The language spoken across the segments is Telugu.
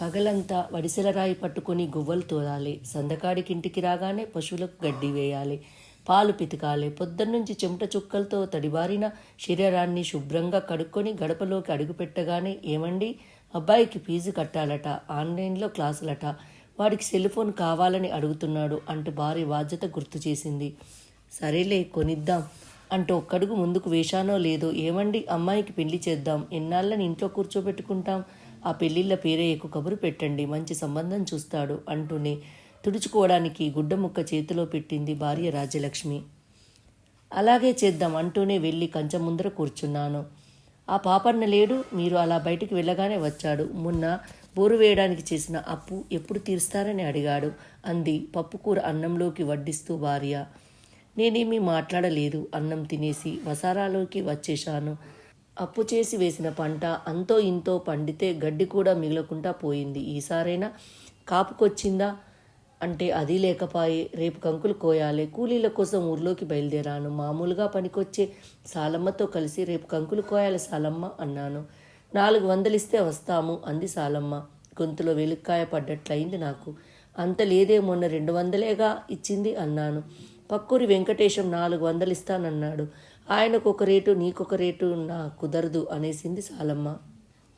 పగలంతా వడిసెలరాయి పట్టుకొని గువ్వలు తోలాలి. సందకాడికి ఇంటికి రాగానే పశువులకు గడ్డి వేయాలి. పాలు పితకాలి. పొద్దున్నుంచి చెమట చుక్కలతో తడిబారిన శరీరాన్ని శుభ్రంగా కడుక్కొని గడపలోకి అడుగుపెట్టగానే ఏమండి? అబ్బాయికి ఫీజు కట్టాలట ఆన్లైన్లో క్లాసులట. వాడికి సెల్ ఫోన్ కావాలని అడుగుతున్నాడు అంటూ భార్య బాధ్యత గుర్తు చేసింది. సరేలే కొనిద్దాం అంటూ ఒక్కడుగు ముందుకు వేశానో లేదో ఏమండి? అమ్మాయికి పెళ్ళి చేద్దాం. ఎన్నాళ్ళని ఇంట్లో కూర్చోబెట్టుకుంటాం? ఆ పెళ్ళిళ్ళ పేరయ్యకు కబురు పెట్టండి మంచి సంబంధం చూస్తాడు అంటూనే తుడుచుకోవడానికి గుడ్డ ముక్క చేతిలో పెట్టింది భార్య రాజ్యలక్ష్మి. అలాగే చేద్దాం అంటూనే వెళ్ళి కంచె ముందర కూర్చున్నాను. ఆ పాపన్న లేడు మీరు అలా బయటికి వెళ్ళగానే వచ్చాడు. మొన్న బోరు వేయడానికి చేసిన అప్పు ఎప్పుడు తీరుస్తారని అడిగాడు. అంది పప్పుకూర అన్నంలోకి వడ్డిస్తూ భార్య. నేనేమీ మాట్లాడలేదు అన్నం తినేసి వసారాలోకి వచ్చేశాను. అప్పు చేసి వేసిన పంట అంతో ఇంతో పండితే గడ్డి కూడా మిగలకుండా పోయింది. ఈసారైనా కాపుకొచ్చిందా? అంటే అది లేకపాయే. రేపు కంకులు కోయాలి. కూలీల కోసం ఊర్లోకి బయలుదేరాను. మామూలుగా పనికొచ్చే సాలమ్మతో కలిసి రేపు కంకులు కోయాలి సాలమ్మ అన్నాను. నాలుగు వందలిస్తే వస్తాము అంది సాలమ్మ. గొంతులో వెలుక్కాయ పడ్డట్లయింది నాకు. అంత లేదే మొన్న రెండు వందలేగా ఇచ్చింది అన్నాను. పక్కూరి వెంకటేశం నాలుగు వందలు ఇస్తానన్నాడు ఆయనకు ఒక రేటు నీకొక రేటు నా కుదరదు అనేసింది సాలమ్మ.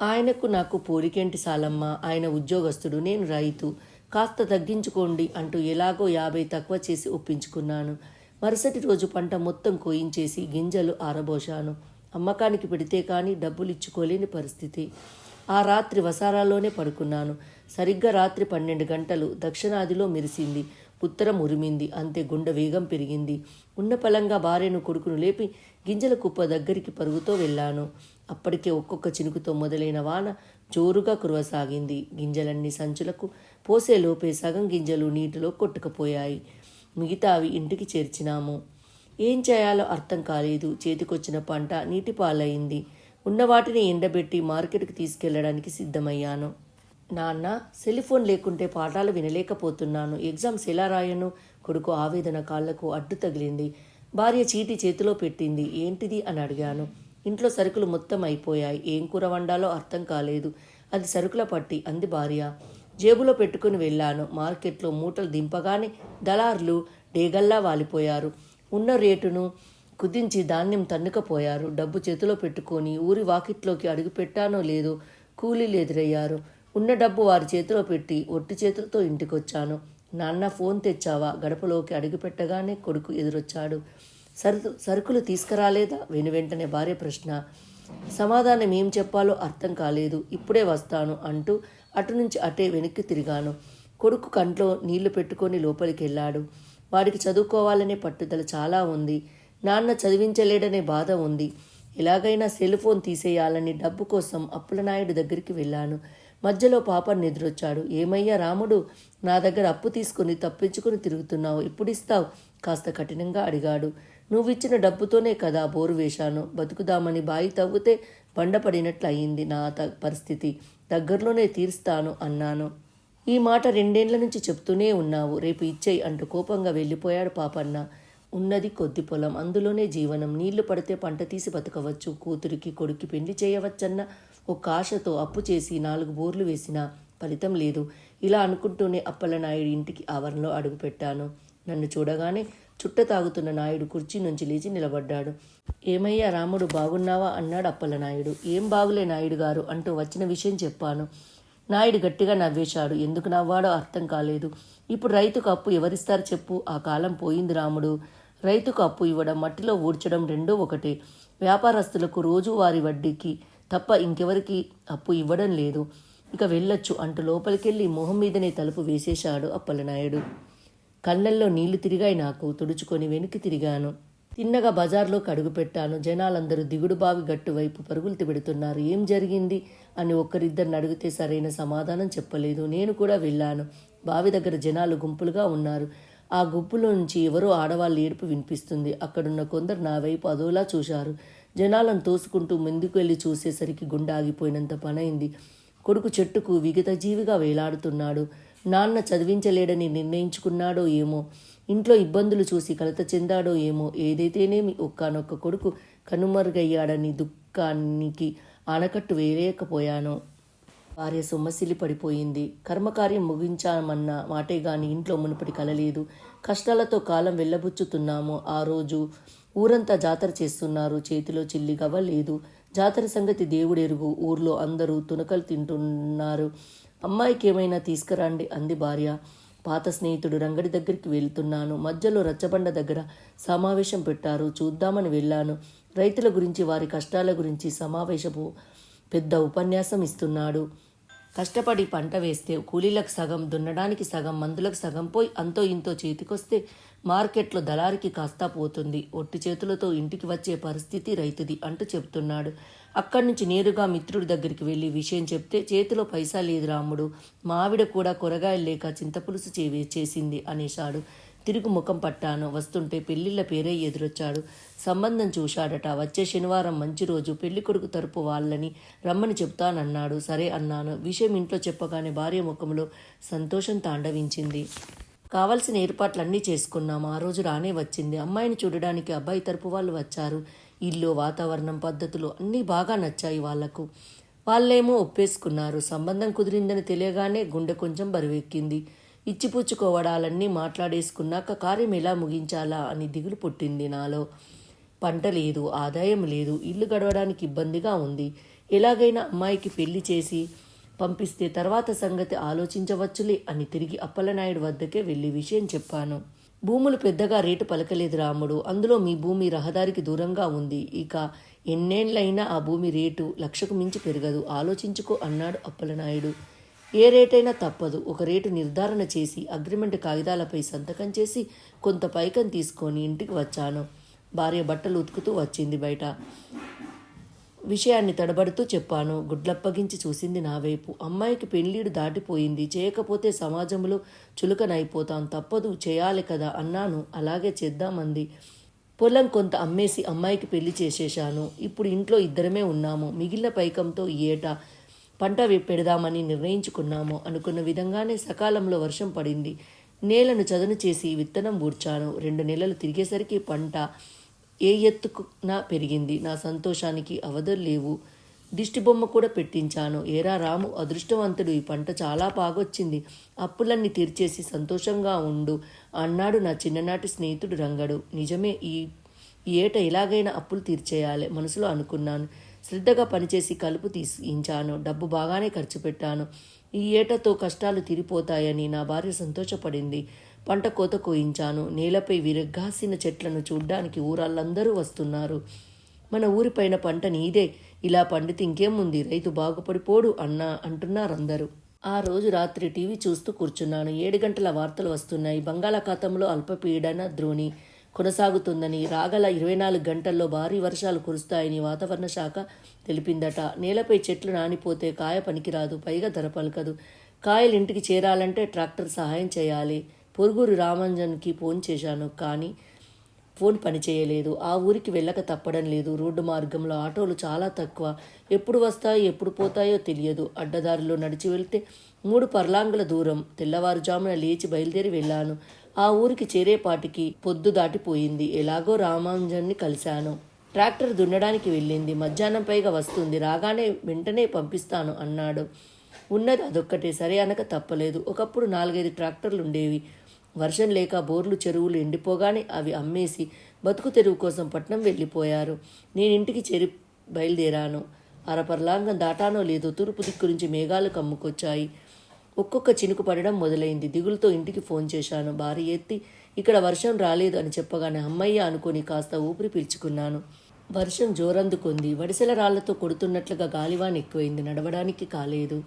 ఆయనకు నాకు పోలికేంటి సాలమ్మ? ఆయన ఉద్యోగస్తుడు నేను రైతు. కాస్త తగ్గించుకోండి అంటూ ఎలాగో యాభై తక్కువ చేసి ఒప్పించుకున్నాను. మరుసటి రోజు పంట మొత్తం కోయించేసి గింజలు ఆరబోశాను. అమ్మకానికి పెడితే కానీ డబ్బులు ఇచ్చుకోలేని పరిస్థితి. ఆ రాత్రి వసారాలోనే పడుకున్నాను. సరిగ్గా రాత్రి పన్నెండు గంటలు దక్షిణాదిలో మెరిసింది. ఉత్తరం ఉరిమింది. అంతే గుండె వేగం పెరిగింది. ఉన్న పలంగా భార్యను కొడుకును లేపి గింజల కుప్ప దగ్గరికి పరుగుతో వెళ్ళాను. అప్పటికే ఒక్కొక్క చినుకుతో మొదలైన వాన జోరుగా కురవసాగింది. గింజలన్నీ సంచులకు పోసే లోపే సగం గింజలు నీటిలో కొట్టుకుపోయాయి. మిగతా అవి ఇంటికి చేర్చినాము. ఏం చేయాలో అర్థం కాలేదు. చేతికొచ్చిన పంట నీటి పాలైంది ఉన్న వాటిని ఎండబెట్టి మార్కెట్కి తీసుకెళ్ళడానికి సిద్ధమయ్యాను. నాన్న సెలిఫోన్ లేకుంటే పాఠాలు వినలేకపోతున్నాను. ఎగ్జామ్స్ ఎలా రాయను కొడుకు ఆవేదన కాళ్ళకు అడ్డు తగిలింది. భార్య చీటి చేతిలో పెట్టింది. ఏంటిది అని అడిగాను. ఇంట్లో సరుకులు మొత్తం అయిపోయాయి. ఏం కూర వండాలో అర్థం కాలేదు. అది సరుకుల పట్టి అంది భార్య. జేబులో పెట్టుకుని వెళ్ళాను. మార్కెట్లో మూటలు దింపగానే దళార్లు డేగల్లా వాలిపోయారు. ఉన్న రేటును కుదించి ధాన్యం తన్నుకపోయారు. డబ్బు చేతిలో పెట్టుకొని ఊరి వాకిట్లోకి అడుగుపెట్టానో లేదో కూలీలు ఎదురయ్యారు. ఉన్న డబ్బు వారి చేతిలో పెట్టి ఒట్టి చేతులతో ఇంటికొచ్చాను. నాన్న ఫోన్ తెచ్చావా? గడపలోకి అడుగుపెట్టగానే కొడుకు ఎదురొచ్చాడు. సరు సరుకులు తీసుకురాలేదా? వెను వెంటనే భార్య ప్రశ్న. సమాధానం ఏం చెప్పాలో అర్థం కాలేదు. ఇప్పుడే వస్తాను అంటూ అటు నుంచి అటే వెనక్కి తిరిగాను. కొడుకు కంట్లో నీళ్ళు పెట్టుకొని లోపలికి వెళ్ళాడు వాడికి చదువుకోవాలనే పట్టుదల చాలా ఉంది. నాన్న చదివించలేడనే బాధ ఉంది. ఎలాగైనా సెల్ ఫోన్ తీసేయాలని డబ్బు కోసం అప్పులనాయుడు దగ్గరికి వెళ్ళాను. మధ్యలో పాప నిద్రొచ్చాడు. ఏమయ్యా రాముడు నా దగ్గర అప్పు తీసుకుని తప్పించుకుని తిరుగుతున్నావు. ఇప్పుడిస్తావు కాస్త కఠినంగా అడిగాడు. నువ్విచ్చిన డబ్బుతోనే కదా బోరు వేశాను. బతుకుదామని బాయి తవ్వితే బండపడినట్లు అయింది నా త- పరిస్థితి. దగ్గరలోనే తీరుస్తాను అన్నాను. ఈ మాట రెండేండ్ల నుంచి చెప్తూనే ఉన్నావు. రేపు ఇచ్చేయి అంటూ కోపంగా వెళ్ళిపోయాడు పాపన్న. ఉన్నది కొద్ది పొలం. అందులోనే జీవనం. నీళ్ళు పడితే పంట తీసి బతకవచ్చు. కూతురికి కొడుక్కి పెళ్ళి చేయవచ్చన్న ఒక ఆశతో అప్పు చేసి నాలుగు బోర్లు వేసినా ఫలితం లేదు. ఇలా అనుకుంటూనే అప్పలనాయుడు ఇంటికి ఆవరణలో అడుగుపెట్టాను. నన్ను చూడగానే చుట్ట తాగుతున్న నాయుడు కుర్చీ నుంచి లేచి నిలబడ్డాడు. ఏమయ్యా రాముడు బాగున్నావా? అన్నాడు అప్పలనాయుడు. ఏం బాగులే నాయుడు గారు అంటూ వచ్చిన విషయం చెప్పాను. నాయుడు గట్టిగా నవ్వేశాడు. ఎందుకు నవ్వాడో అర్థం కాలేదు. ఇప్పుడు రైతుకు అప్పు ఎవరిస్తారు చెప్పు? ఆ కాలం పోయింది రాముడు. రైతుకు అప్పు ఇవ్వడం మట్టిలో ఊడ్చడం రెండూ ఒకటే. వ్యాపారస్తులకు రోజువారీ వడ్డీకి తప్ప ఇంకెవరికి అప్పు ఇవ్వడం లేదు. ఇక వెళ్ళొచ్చు అంటూ లోపలికెళ్ళి మొహం మీదనే తలుపు వేసేశాడు అప్పలనాయుడు. కళ్ళల్లో నీళ్ళు తిరిగాయి నాకు తుడుచుకొని వెనక్కి తిరిగాను. తిన్నగా బజార్లోకి అడుగుపెట్టాను జనాలందరూ దిగుడు బావి గట్టు వైపు పరుగులు తిబెడుతున్నారు ఏం జరిగింది? అని ఒక్కరిద్దరిని అడిగితే సరైన సమాధానం చెప్పలేదు. నేను కూడా వెళ్ళాను. బావి దగ్గర జనాలు గుంపులుగా ఉన్నారు. ఆ గుంపులో నుంచి ఎవరో ఆడవాళ్ళ ఏడుపు వినిపిస్తుంది. అక్కడున్న కొందరు నా వైపు అదోలా చూశారు. జనాలను తోసుకుంటూ ముందుకు వెళ్ళి చూసేసరికి గుండె ఆగిపోయినంత పనైంది. కొడుకు చెట్టుకు విగత జీవిగా వేలాడుతున్నాడు. నాన్న చదివించలేడని నిర్ణయించుకున్నాడో ఏమో ఇంట్లో ఇబ్బందులు చూసి కలత చెందాడో ఏమో ఏదైతేనేమి ఒక్కనొక్క కొడుకు కనుమరుగయ్యాడని దుఃఖానికి ఆనకట్టు వేయలేకపోయాను భార్య సొమ్మసిల్లి పడిపోయింది. కర్మకార్యం ముగించామన్న మాటే గాని ఇంట్లో మునుపటి కలలేదు. కష్టాలతో కాలం వెళ్ళబుచ్చుతున్నాము. ఆ రోజు ఊరంతా జాతర చేస్తున్నారు. చేతిలో చిల్లి గవ్వ లేదు. జాతర సంగతి దేవుడెరుగు. ఊర్లో అందరూ తునకలు తింటున్నారు. అమ్మాయికి ఏమైనా తీసుకురండి అంది భార్య. పాత స్నేహితుడు రంగడి దగ్గరికి వెళ్తున్నాను. మధ్యలో రచ్చబండ దగ్గర సమావేశం పెట్టారు. చూద్దామని వెళ్ళాను. రైతుల గురించి వారి కష్టాల గురించి సమావేశపు పెద్ద ఉపన్యాసం ఇస్తున్నాడు. కష్టపడి పంట వేస్తే కూలీలకు సగం దున్నడానికి సగం మందులకు సగం పోయి అంతో ఇంతో చేతికొస్తే మార్కెట్లో దళారికి కాస్తా పోతుంది. ఒట్టి చేతులతో ఇంటికి వచ్చే పరిస్థితి రైతుది అంటూ చెప్తున్నాడు అక్కడి నుంచి నేరుగా మిత్రుడి దగ్గరికి వెళ్ళి విషయం చెప్తే చేతిలో పైసా లేదు రాముడు. మావిడ కూడా కూరగాయలు లేక చింతపులుసు చే చేసింది అనేశాడు. తిరుగు ముఖం పట్టాను. వస్తుంటే పెళ్ళిళ్ళ పేరే ఎదురొచ్చాడు. సంబంధం చూశాడట. వచ్చే శనివారం మంచి రోజు. పెళ్ళి కొడుకు తరపు వాళ్ళని రమ్మని చెప్తానన్నాడు. సరే అన్నాను. విషయం ఇంట్లో చెప్పగానే భార్య ముఖంలో సంతోషం తాండవించింది. కావలసిన ఏర్పాట్లన్నీ చేసుకున్నాము ఆ రోజు రానే వచ్చింది. అమ్మాయిని చూడడానికి అబ్బాయి తరపు వాళ్ళు వచ్చారు. ఇల్లు వాతావరణం పద్ధతులు అన్నీ బాగా నచ్చాయి వాళ్ళకు. వాళ్ళేమో ఒప్పేసుకున్నారు. సంబంధం కుదిరిందని తెలియగానే గుండె కొంచెం బరువెక్కింది. ఇచ్చిపుచ్చుకోవడాలన్నీ మాట్లాడేసుకున్నాక కార్యం ఎలా ముగించాలా అని దిగులు పుట్టింది నాలో. పంట లేదు ఆదాయం లేదు ఇల్లు గడవడానికి ఇబ్బందిగా ఉంది. ఎలాగైనా అమ్మాయికి పెళ్ళి చేసి పంపిస్తే తర్వాత సంగతి ఆలోచించవచ్చులే అని తిరిగి అప్పలనాయుడు వద్దకే వెళ్ళి విషయం చెప్పాను. భూములు పెద్దగా రేటు పలకలేదు రాముడు. అందులో మీ భూమి రహదారికి దూరంగా ఉంది. ఇక ఎన్నేళ్ళైనా ఆ భూమి రేటు లక్షకు మించి పెరగదు. ఆలోచించుకో అన్నాడు అప్పలనాయుడు. ఏ రేటైనా తప్పదు. ఒక రేటు నిర్ధారణ చేసి అగ్రిమెంట్ కాగితాలపై సంతకం చేసి కొంత పైకం తీసుకొని ఇంటికి వచ్చాను. భార్య బట్టలు ఉతుకుతూ వచ్చింది బయట. విషయాన్ని తడబడుతూ చెప్పాను. గుడ్లప్పగించి చూసింది నా వైపు. అమ్మాయికి పెళ్ళీడు దాటిపోయింది. చేయకపోతే సమాజంలో చులకనైపోతాం. తప్పదు చేయాలి కదా అన్నాను. అలాగే చేద్దామంది. పొలం కొంత అమ్మేసి అమ్మాయికి పెళ్ళి చేసేశాను. ఇప్పుడు ఇంట్లో ఇద్దరమే ఉన్నాము. మిగిలిన పైకంతో ఈ ఏటా పంట పెడదామని నిర్ణయించుకున్నాము. అనుకున్న విధంగానే సకాలంలో వర్షం పడింది. నేలను చదును చేసి విత్తనం ఊడ్చాను. రెండు నెలలు తిరిగేసరికి పంట ఏ ఎత్తుకున పెరిగింది. నా సంతోషానికి అవధులు లేవు. దిష్టిబొమ్మ కూడా పెట్టించాను. ఏరా రాము అదృష్టవంతుడు. ఈ పంట చాలా బాగొచ్చింది. అప్పులన్నీ తీర్చేసి సంతోషంగా ఉండు. అన్నాడు నా చిన్ననాటి స్నేహితుడు రంగడు. నిజమే ఈ ఈ ఏట ఎలాగైనా అప్పులు తీర్చేయాలి మనసులో అనుకున్నాను. శ్రద్ధగా పనిచేసి కలుపు తీసించాను డబ్బు బాగానే ఖర్చు పెట్టాను. ఈ ఏటతో కష్టాలు తీరిపోతాయని నా భార్య సంతోషపడింది. పంట కోత కోయించాను. నేలపై విరగ్గాసిన చెట్లను చూడ్డానికి ఊరాళ్ళందరూ వస్తున్నారు. మన ఊరిపైన పంట నీదే. ఇలా పండితే ఇంకేముంది? రైతు బాగుపడిపోడు అన్నా అంటున్నారందరూ. ఆ రోజు రాత్రి టీవీ చూస్తూ కూర్చున్నాను. ఏడు గంటల వార్తలు వస్తున్నాయి. బంగాళాఖాతంలో అల్పపీడన ద్రోణి కొనసాగుతుందని రాగల ఇరవై నాలుగు గంటల్లో భారీ వర్షాలు కురుస్తాయని వాతావరణ శాఖ తెలిపిందట. నేలపై చెట్లు నానిపోతే కాయ పనికిరాదు. పైగా ధర పలకదు. కాయలు ఇంటికి చేరాలంటే ట్రాక్టర్ సహాయం చేయాలి. పొరుగురు రామంజన్కి ఫోన్ చేశాను కానీ ఫోన్ పనిచేయలేదు. ఆ ఊరికి వెళ్ళక తప్పడం లేదు. రోడ్డు మార్గంలో ఆటోలు చాలా తక్కువ. ఎప్పుడు వస్తాయో ఎప్పుడు పోతాయో తెలియదు. అడ్డదారిలో నడిచి వెళ్తే మూడు పర్లాంగుల దూరం. తెల్లవారుజామున లేచి బయలుదేరి వెళ్ళాను. ఆ ఊరికి చేరేపాటికి పొద్దు దాటిపోయింది. ఎలాగో రామాంజన్ని కలిశాను. ట్రాక్టర్ దున్నడానికి వెళ్ళింది. మధ్యాహ్నం పైగా వస్తుంది. రాగానే వెంటనే పంపిస్తాను అన్నాడు. ఉన్నది అదొక్కటే. సరే అనక తప్పలేదు. ఒకప్పుడు నాలుగైదు ట్రాక్టర్లు ఉండేవి వర్షం లేక బోర్లు చెరువులు ఎండిపోగానే అవి అమ్మేసి బతుకు తెరువు కోసం పట్నం వెళ్ళిపోయారు. నేను ఇంటికి బయలుదేరాను. అరపర్లాంగం దాటానో లేదో తూర్పు దిక్కు నుంచి మేఘాలు కమ్ముకొచ్చాయి. ఒక్కొక్క చినుకు పడడం మొదలైంది. దిగులుతో ఇంటికి ఫోన్ చేశాను. భార్య ఎత్తి ఇక్కడ వర్షం రాలేదు అని చెప్పగానే అమ్మయ్య అనుకుని కాస్త ఊపిరి పీల్చుకున్నాను. వర్షం జోరందుకుంది. వడిసెల రాళ్ళతో కొడుతున్నట్లుగా గాలివాన్ ఎక్కువైంది. నడవడానికి కాలేదు.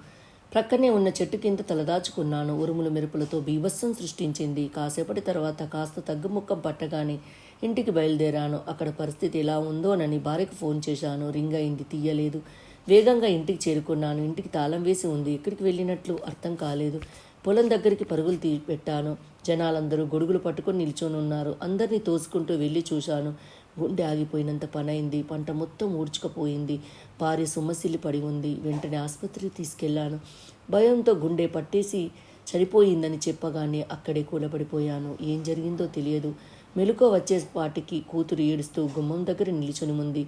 ప్రక్కనే ఉన్న చెట్టు కింద తలదాచుకున్నాను ఉరుములు మెరుపులతో బీభత్సం సృష్టించింది. కాసేపటి తర్వాత కాస్త తగ్గుముఖం పట్టగానే ఇంటికి బయలుదేరాను. అక్కడ పరిస్థితి ఎలా ఉందోనని భార్యకు ఫోన్ చేశాను. రింగ్ అయింది. తీయలేదు. వేగంగా ఇంటికి చేరుకున్నాను. ఇంటికి తాళం వేసి ఉంది. ఎక్కడికి వెళ్ళినట్లు అర్థం కాలేదు. పొలం దగ్గరికి పరుగులు తీ పెట్టాను. జనాలందరూ గొడుగులు పట్టుకొని నిల్చొని ఉన్నారు అందరినీ తోసుకుంటూ వెళ్ళి చూశాను. గుండె ఆగిపోయినంత పనైంది. పంట మొత్తం ఊడ్చుకపోయింది. భార్య సొమ్మసిల్లి పడి ఉంది. వెంటనే ఆసుపత్రికి తీసుకెళ్ళాను. భయంతో గుండె పట్టేసి చనిపోయిందని చెప్పగానే అక్కడే కూలపడిపోయాను ఏం జరిగిందో తెలియదు. మెలుకో వచ్చే పాటికి కూతురు ఏడుస్తూ గుమ్మం దగ్గర నిలుచుని ఉంది.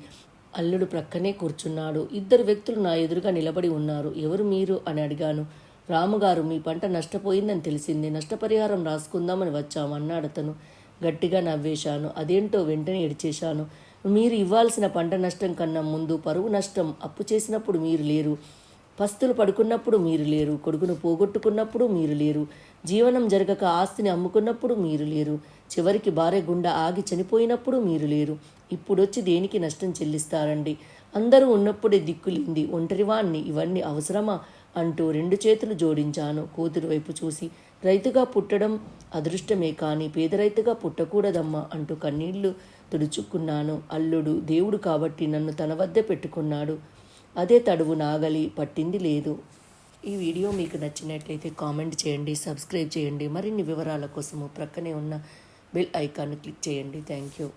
అల్లుడు ప్రక్కనే కూర్చున్నాడు. ఇద్దరు వ్యక్తులు నా ఎదురుగా నిలబడి ఉన్నారు. ఎవరు మీరు? అని అడిగాను. రాముగారు మీ పంట నష్టపోయిందని తెలిసింది. నష్టపరిహారం రాసుకుందామని వచ్చాం అన్నాడు అతను. గట్టిగా నవ్వేశాను. అదేంటో వెంటనే ఎడిచేశాను మీరు ఇవ్వాల్సిన పంట నష్టం కన్నా ముందు పరువు నష్టం అప్పు చేసినప్పుడు మీరు లేరు. పస్తులు పడుకున్నప్పుడు మీరు లేరు. కొడుకును పోగొట్టుకున్నప్పుడు మీరు లేరు. జీవనం జరగక ఆస్తిని అమ్ముకున్నప్పుడు మీరు లేరు. చివరికి భార్య గుండె ఆగి చనిపోయినప్పుడు మీరు లేరు. ఇప్పుడొచ్చి దేనికి నష్టం చెల్లిస్తారండి? అందరూ ఉన్నప్పుడే దిక్కులింది ఒంటరివాణ్ణి ఇవన్నీ అవసరమా? అంటూ రెండు చేతులు జోడించాను. కూతురు వైపు చూసి రైతుగా పుట్టడం అదృష్టమే కానీ పేద రైతుగా పుట్టకూడదమ్మా అంటూ కన్నీళ్ళు తుడుచుకున్నాను. అల్లుడు దేవుడు కాబట్టి నన్ను తన వద్ద పెట్టుకున్నాడు. అదే తడువు నాగలి పట్టింది లేదు. ఈ వీడియో మీకు నచ్చినట్లయితే కామెంట్ చేయండి సబ్స్క్రైబ్ చేయండి. మరిన్ని వివరాల కోసము ప్రక్కనే ఉన్న బెల్ ఐకాన్ క్లిక్ చేయండి. Thank you.